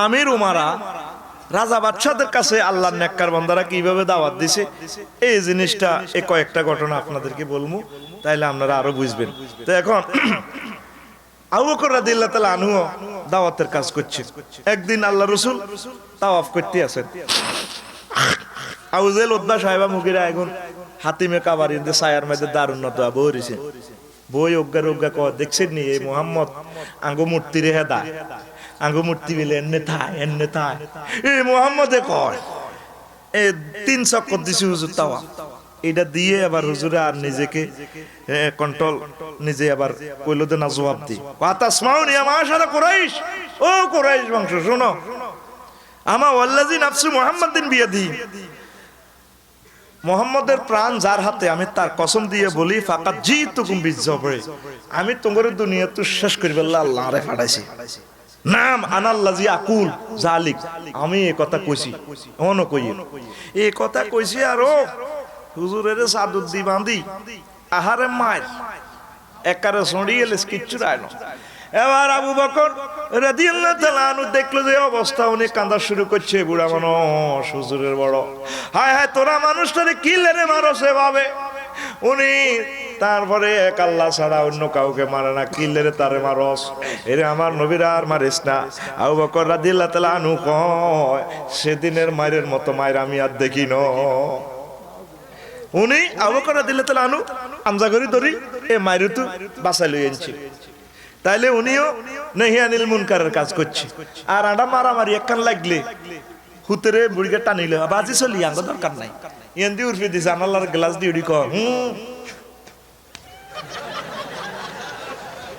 আমির উমারা রাজা বাদশাদের কাছে আল্লাহর নেককার বান্দারা কীভাবে দাওয়াত দিছে? এই জিনিসটা এই কয়েকটা ঘটনা আপনাদেরকে বলব, তাইলে আপনারা আরও বুঝবেন। তো এখন, আবু বকর রাদিয়াল্লাহু তাআলা আনহু দাওয়াতের কাজ করছে। একদিন আল্লাহ রসুল তাওয়াফ করতে আছেন আউজেল উদ্দা সাহেবা মুগিরা এখন হাতিমে কাবারি সায়ার মধ্যে দারুণ নতা বইছে বই অজ্ঞা ক দেখছেন নি এই মোহাম্মদ? আঙ্গু মূর্তি রে হেদা। আঙ্গু মূর্তি বিলে এনে থায় এনে থায় এই মোহাম্মদে কয়, এ তিন চক্কর দিছি হুজুর তাওয়া। এটা দিয়ে আবার হুজুরে আর নিজেকে কন্ট্রোল নিজে আবার কইলো দে না, জবাব দি। কথা স্মাউনি আমার সাথে কোরাইশ। ও কোরাইশ বংশ, শোনো। আমা ওয়াল্লাজি নাফসু মুহাম্মাদিন বিয়াদি। মোহাম্মদের প্রাণ যার হাতে আমি তার কসম দিয়ে বলি ফাঁকা জি তুকুম বিজবে আমি তোমার দুনিয়া তো শেষ করি আল্লাহ রে ফাটাইছি। নাম আনাল্লাজি আকুল, জালিক। আমি এই কথা কইছি। অন কই এই কথা কইছি আরও হুজুরের সাদুদ্দি বাঁধি আহারে মায়ের, একারে সঁড়িয়ে এলে কিচ্ছু রায়নো এবার আবু বকর রাদিয়াল্লাহু তাআলা দেখল যে অবস্থা, উনি কান্দা শুরু করছে, বুড়া মানুষ, হুজুরের বড়। হায় হায়, তোরা মানুষটারে কি লেনে মারো সেভাবে? উনি তারপরে এক আল্লাহ ছাড়া অন্য কাউকে মারে না। কিল্লেরে তারে মারস? এরে আমার নবীরা আর মারিস না। আবু বকর রাদিয়াল্লাহু তাআলা আনহু কয়, সেদিনের মায়ের মতো মায়ের আমি আর দেখি ন। উনি আবু বকর রাদিয়াল্লাহু তাআলা আনহু আমজা করি ধরি, এ মায়ের তো বাসায় লই আনছি। তাইলে উনিও নেহি আনিল মুনকারের কাজ করছে। আর আডা মারামারি একখান লাগলে হুতেরে বুড়িকে টানিলে বাজি চলি, আঙ্গ দরকার নাই। ইয়ান দি উর্ফি দিছে আনাল্লার গ্লাস দি উড়ি কয় হুম।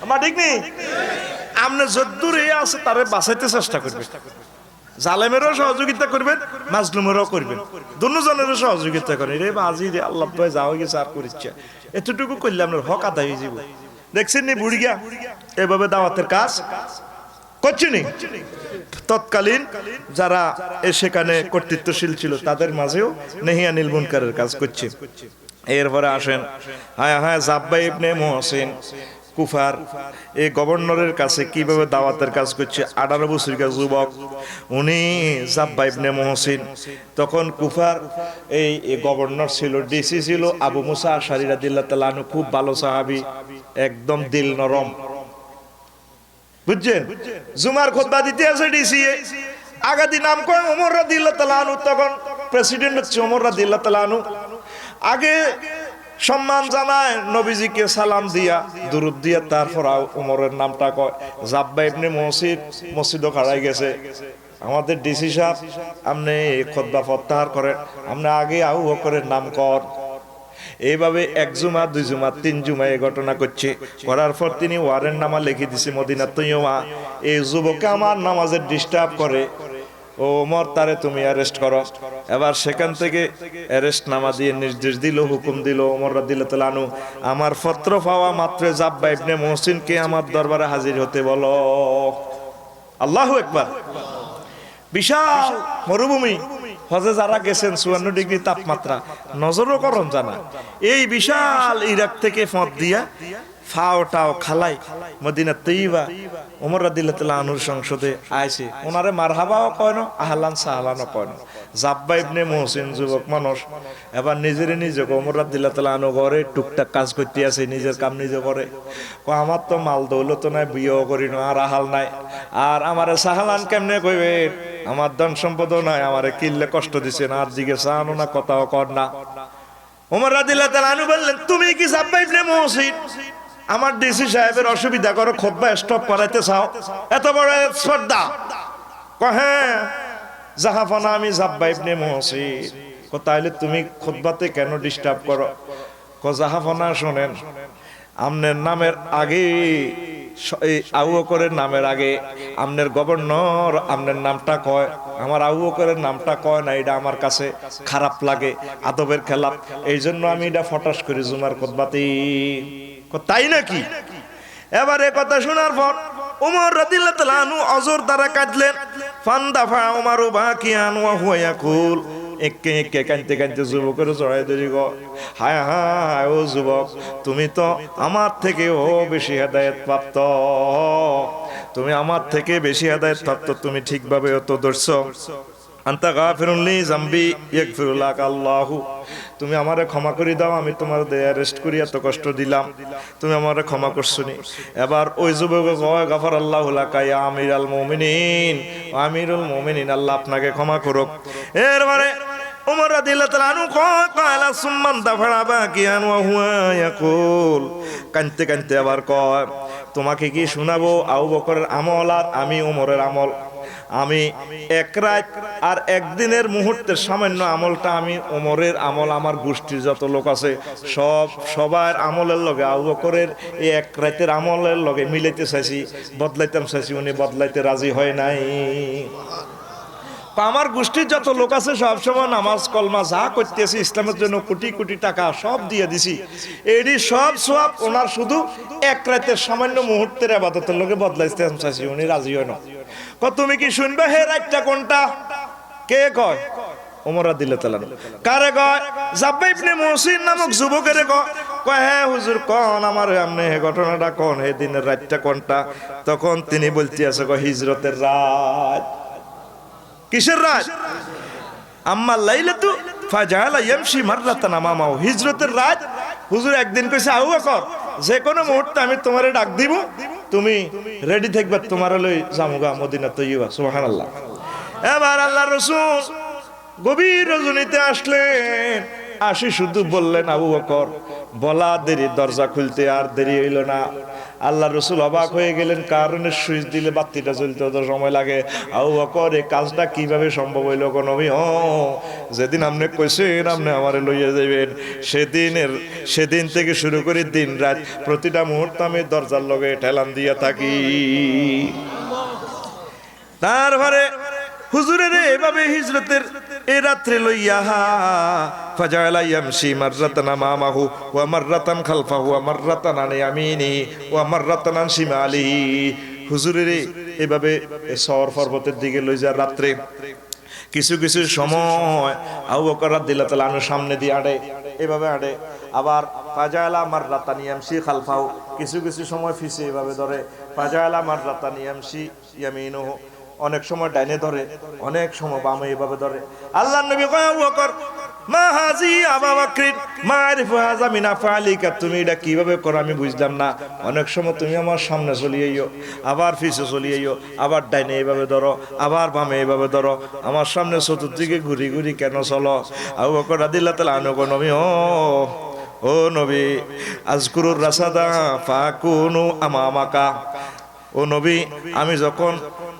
আমার ঠিক নেই? আপনি যদ্দূর এ আছে, তারে বাঁচাইতে চেষ্টা করবেন জালেমেরও সহযোগিতা করবেন, মাজলুমেরও করবেন। দুজনেরও সহযোগিতা করেন। রে বাজি রে, আল্লাহ ভাই যাও গেছে, আর করিচ্ছে। এতটুকু করলে আপনার হক আদায় হয়ে যাব। দেখছেন নি বুড়িয়া এভাবে দাওয়াতের কাজ করছি নি? তৎকালীন যারা এ সেখানে কর্তৃত্বশীল ছিল, তাদের মাঝেও নেহিয়া নীলমুনকারের কাজ করছে। এরপরে আসেন হ্যাঁ হ্যাঁ জাব্বা ইবনে মহসিন। কুফার এই গভর্নরের কাছে কীভাবে দাওয়াতের কাজ করছে? আঠারো বছরিকা যুবক। উনি জাব্বা মহসিন। তখন কুফার এই গভর্নর ছিল, ডিসি ছিল, আবু মুসা আশারি রাদিল্লাহ তাআলা খুব ভালো সাহাবি, একদম দিল নরম। বুঝছেন? জুমার খোদবা দিতে আছে ডিসি আগাদি নাম কয় ওমর রাদিল্লাহ তাআলা আনহু তখন, প্রেসিডেন্ট হচ্ছে ওমর রাদিল্লাহ তাআলা আনহু। আগে সম্মান জানায়, নবীজিকে সালাম দিয়া, দুরুদ দিয়া, তারপর ওমরের নামটা কয়। জাব্বা ইবনে মসজিদ মসজিদও খাড়াই গেছে। আমাদের ডিসি সাহেব আপনি খোদবা প্রত্যাহার করেন। আপনি আগে আউ বকরের নাম কর। এইভাবে এক জুমা, দুই জুমা, তিন জুমা এই ঘটনা করছে করার পর তিনি ওয়ারেন নামা লিখে দিছে মদিনা তৈমা এই যুবকে আমার নামাজের ডিস্টার্ব করে। ও ওমর, তারে তুমি অ্যারেস্ট করো। এবার সেখান থেকে অ্যারেস্ট নামা দিয়ে নির্দেশ দিল, হুকুম দিল ওমর রাদিল্লাহু তাআলা আনহু। আমার পত্র পাওয়া মাত্র জাব্বা ইবনে মহসিনকে আমার দরবারে হাজির হতে বলো। আল্লাহু একবার বিশাল মরুভূমি। হজে যারা গেছেন, চুয়ান্ন ডিগ্রি তাপমাত্রা। নজরও করন জানা। এই বিশাল ইরাক থেকে ফদ দিয়া ফাও টাও খালাই, মদিনা তৈবা ওমর রাদিল্লাহ আনুর সংসদে আইছে। ওনারে মারহাবাও কয় না আহলান সাহলানও কয় না জাব্বা ইবনে মহসিন যুবক মানুষ, এবার নিজের নিজে ওমর রাদিল্লাহ আনু ঘরে টুকটাক কাজ করতে আছে, নিজের কাম নিজে করে। ক আমার তো মাল দৌলত নাই, বিয়েও করি না, আর আহাল নাই। আর আমারে সাহালান কেমনে কইবে? আমার ধন সম্পদও নাই, আমারে কিল্লে কষ্ট দিছে না, আর দিকে চানো না, কথাও কর না। ওমর রাদিল্লাহ আনু বললেন, তুমি কি জাব্বা ইবনে মহসিন? আমার ডিসি সাহেবের অসুবিধা করো খোদ্া স্টপ করাইতে চাও? এত বড় শ্রদ্ধা। কহে জাহাফানা আমি জাব্বা ইবনে মহসিন কো তাইলে তুমি খুতবাতে কেন ডিস্টার্ব করো? কো জাহাফানা, শোনেন, আমনের নামের আগে আউ করের নামের আগে, আমনের গভর্নর আমনের নামটা কয়। আমার আউ করের নামটা কয় না, এটা আমার কাছে খারাপ লাগে, আদবের খেলাপ। এই জন্য আমি এটা ফটাস করি জুমার খুতবাতেই তাই নাকি? এবার কথা শোনার পর উমর রাদিল্লাহু অজর দ্বারা কাঁদলেন। ফান্দাফা উমারু বাকিয়ান ওয়া হুয়া ইয়াকুল। একে একে কাঁদতে কাঁদতে যুবকের জড়াই ধরি গো। হায় হায় ও যুবক, তুমি তো আমার থেকে ও বেশি হেদায়েত প্রাপ্ত। তুমি আমার থেকে বেশি হেদায়েত প্রাপ্ত, তুমি ঠিকভাবে অত ধরছ। জাম্বি ইয়াগফিরুল্লাহ আল্লাহু। তুমি আমারে ক্ষমা করে দাও, আমি তোমার অ্যারেস্ট করি, এত কষ্ট দিলাম। তুমি আমারে ক্ষমা করছনি। এবার ওই যুবক আল্লাহ আমির আল মুমিনিন। আমিরুল মুমিনিন, আল্লাহ আপনাকে ক্ষমা করুক। হুয়া ইয়াকুল। কানতে কানতে আবার কয়, তোমাকে কি শোনাবো? আবু বকরের আমল আর আমি উমরের আমল। আমি এক রাত আর একদিনের মুহূর্তের সামান্য আমলটা আমি ওমরের আমল, আমার গোষ্ঠীর যত লোক আছে, সব সবার আমলের লগে, আবু এই এক রাতের আমলের লগে মিলাইতে চাইছি, বদলাইতাম চাইছি, উনি বদলাইতে রাজি হয় নাই। আমার গোষ্ঠীর যত লোক আছে সব সময় নামাজ, কলমা যা করতেছি, ইসলামের জন্য কোটি কোটি টাকা সব দিয়ে দিছি। এরই সব সব ওনার শুধু এক রাতের সামান্য মুহূর্তের আবাদতের লোকে বদলাইতে চাইছি উনি রাজি হয় না ক তুমি কি শুনবে হে রাতটা কোনটা? কে কয়, ওমরা দিলে তালান কারে কয়, জাব্বা ইবনে মুহসিন নামক যুবকের কয়। কয় হ্যাঁ হুজুর, কোন আমার আমনে হে ঘটনাটা কোন? হে দিনের রাতটা কোনটা? তখন তিনি বলতে আছে কয়, হিজরতের রাত। কিসের রাত? আম্মা লাইলাতু ফাজালা ইয়ামশি মাররাতান আমামাও হিজরতের রাত, হুজুর একদিন কইছে আউ বকর, যে কোনো মুহূর্তে আমি তোমারে ডাক দিব, তুমি রেডি থাকবে, তোমার লই জামুগা মদিনা তৈবা সুবহানাল্লাহ। এবার আল্লাহ রসুল গভীর রজনীতে আসলেন। আসি শুধু বললেন, আবু বকর, বলা দেরি, দরজা খুলতে আর দেরি হইল না। আল্লাহ রসুল অবাক হয়ে গেলেন, কারণে সুইচ দিলে বাতিটা চলতে তো সময় লাগে। আউ করে কাজটা কীভাবে সম্ভব হইল কোন যেদিন আপনি কইছেন আপনি আমারে লইয়া যাবেন সেদিনের, সেদিন থেকে শুরু করে দিন রাত। প্রতিটা মুহূর্তে আমি দরজার লগে ঠেলান দিয়া থাকি। তারপরে হুজুরের এভাবে হিজরতের এ রাত্রে লইয়া দিকে যা রাত্রে কিছু কিছু সময় আবু বকর রাদিয়াল্লাহু তাআলা সামনে দিয়ে আড়ে, এভাবে আড়ে। আবার ফাজালা মাররাতান ইয়ামশি খালফাহু, কিছু কিছু সময় ফিসে এভাবে ধরে, ফাজালা মাররাতান ইয়ামশি ইয়ামিনুহু। অনেক সময় ডাইনে ধরে, অনেক সময় বামে এভাবে ধরে। আল্লাহ নবী আবু মা তুমি এটা করো আমি না। অনেক সময় তুমি আমার সামনে আবার আবার ডাইনে এইভাবে ধরো, আবার বামে এইভাবে ধরো। আমার সামনে কেন নবী, ও ও নবী, আজকুরুর রাসাদা, ফাকুনু আমামাকা ও নবী আমি যখন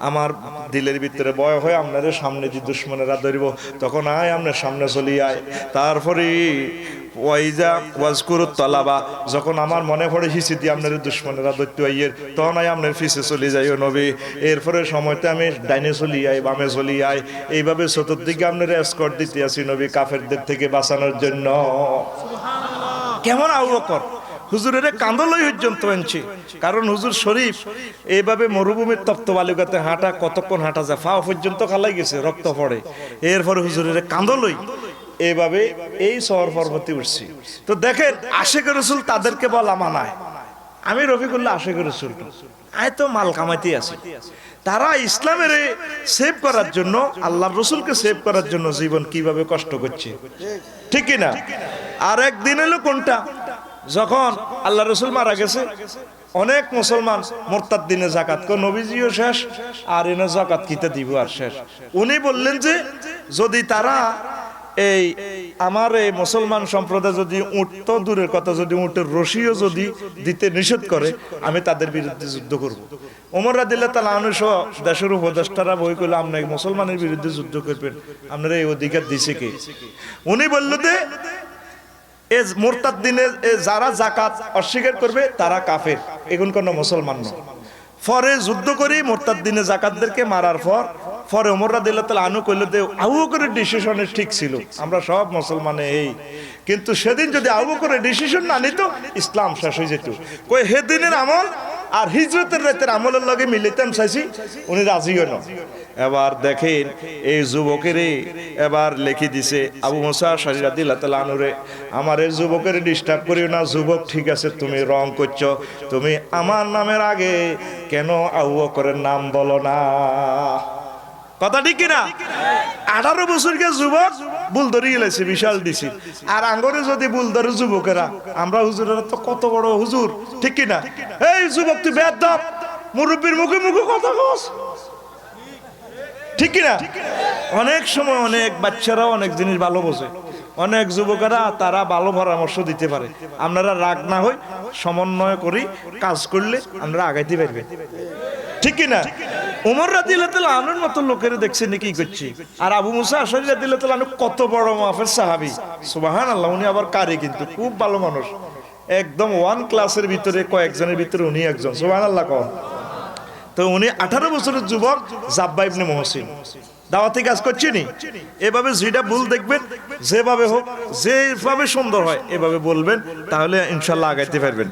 আমার দিলের ভিতরে বয় হয়ে আপনাদের সামনে যে দুশ্মনেরা ধরিব তখন আয় আপনার সামনে চলি আয়। তারপরে ওয়াইজা ওয়াজকুরুত তলাবা যখন আমার মনে পড়ে হিসি দিয়ে আপনার দুশ্মনেরা ধরতে আইয়ের তখন আয় আপনার ফিসে চলে যাই ও নবী। এরপরে সময়তে আমি ডাইনে চলি আই বামে চলি আই এইভাবে চতুর্দিকে আপনার এসকট দিতে আসি নবী কাফেরদের থেকে বাঁচানোর জন্য। কেমন আবু বকর? হুজুরের কান্দলই পর্যন্ত আনছি। কারণ হুজুর শরীফ এইভাবে মরুভূমির তপ্ত বালুকাতে হাঁটা, কতক্ষণ হাঁটা যায়, ফাও পর্যন্ত খালাই গেছে, রক্ত পড়ে। এরপরে হুজুরের কান্দলই এইভাবে এই শহর পর্বতে উঠছি। তো দেখেন আশেখ রসুল তাদেরকে বলা মানায়। আমি রফিকুল্লাহ আশেখ রসুল। আয় তো মাল কামাইতে আছি। তারা ইসলামের সেভ করার জন্য আল্লাহ রসুলকে সেভ করার জন্য জীবন কীভাবে কষ্ট করছে। ঠিক না আর একদিন এলো কোনটা? যখন আল্লাহ রসুল মারা গেছে, অনেক মুসলমান মোরতার দিনে জাকাত কো নবীজিও শেষ, আর এনে জাকাত কিতে দিব আর শেষ। উনি বললেন যে, যদি তারা এই আমার এই মুসলমান সম্প্রদায় যদি উঠ তো দূরের কথা, যদি উটের রশিও যদি দিতে নিষেধ করে, আমি তাদের বিরুদ্ধে যুদ্ধ করব। ওমর রাদিল্লাহ তালা আনুষ দেশের উপদেষ্টারা বই করলে আপনার মুসলমানের বিরুদ্ধে যুদ্ধ করবেন, আপনারা এই অধিকার দিছে কে? উনি বলল যে এ মোরতাদ দিনে যারা জাকাত অস্বীকার করবে, তারা কাফের। এগুন কোন মুসলমান নয়। পরে যুদ্ধ করি মোরতার দিনে জাকাতদেরকে মারার পর পরে ওমররা দিল তাহলে আনু কইল দে আবু করে ডিসিশনে ঠিক ছিল। আমরা সব মুসলমানে এই। কিন্তু সেদিন যদি আবু করে ডিসিশন না নিত, ইসলাম শেষ হয়ে যেত। কই হেদিনের আমল আর হিজরতের রাতের আমলের লগে মিলিতাম চাইছি, উনি রাজি হন এবার দেখেন এই যুবকেরে এবার লিখে দিছে, আবু মুসা শারিরা দিল্লা তালা আনুরে আমার এই যুবকের ডিস্টার্ব করিও না, যুবক ঠিক আছে, তুমি রং করছ, তুমি আমার নামের আগে কেন আবু নাম বলো না? কথা ঠিক কিনা? আঠারো বছরকে যুবক বিশাল দিছি। আর আঙ্গরে যদি যুবকেরা, আমরা তো কত বড় হুজুর, ঠিক কিনা? এই যুবক, তুই বেদ মুরব্বীর মুখে মুখে কথা কস। ঠিক কিনা? অনেক সময় অনেক বাচ্চারা অনেক জিনিস ভালো বোঝে। অনেক যুবকেরা তারা ভালো পরামর্শ দিতে পারে। আপনারা রাগ না হই, সমন্বয় করি, কাজ করলে আমরা আগাইতে পারবে। ঠিক কিনা? উমর রাদিল্লাহ আনুর মতো লোকের দেখছে নাকি করছে? আর আবু মুসা আশারি রাদিল্লাহ আনু কত বড় মাফের সাহাবি। সুবাহান আল্লাহ উনি আবার কারি কিন্তু, খুব ভালো মানুষ। একদম ওয়ান ক্লাসের ভিতরে কয়েকজনের ভিতরে উনি একজন সুবাহান আল্লাহ কন তো উনি আঠারো বছরের যুবক জাব্বা ইবনে মহসিন। দাওয়াতি কাজ করছি নি? এভাবে যেটা ভুল দেখবেন, যেভাবে হোক, যেভাবে সুন্দর হয়, এভাবে বলবেন, তাহলে ইনশাল্লাহ আগাইতে পারবেন।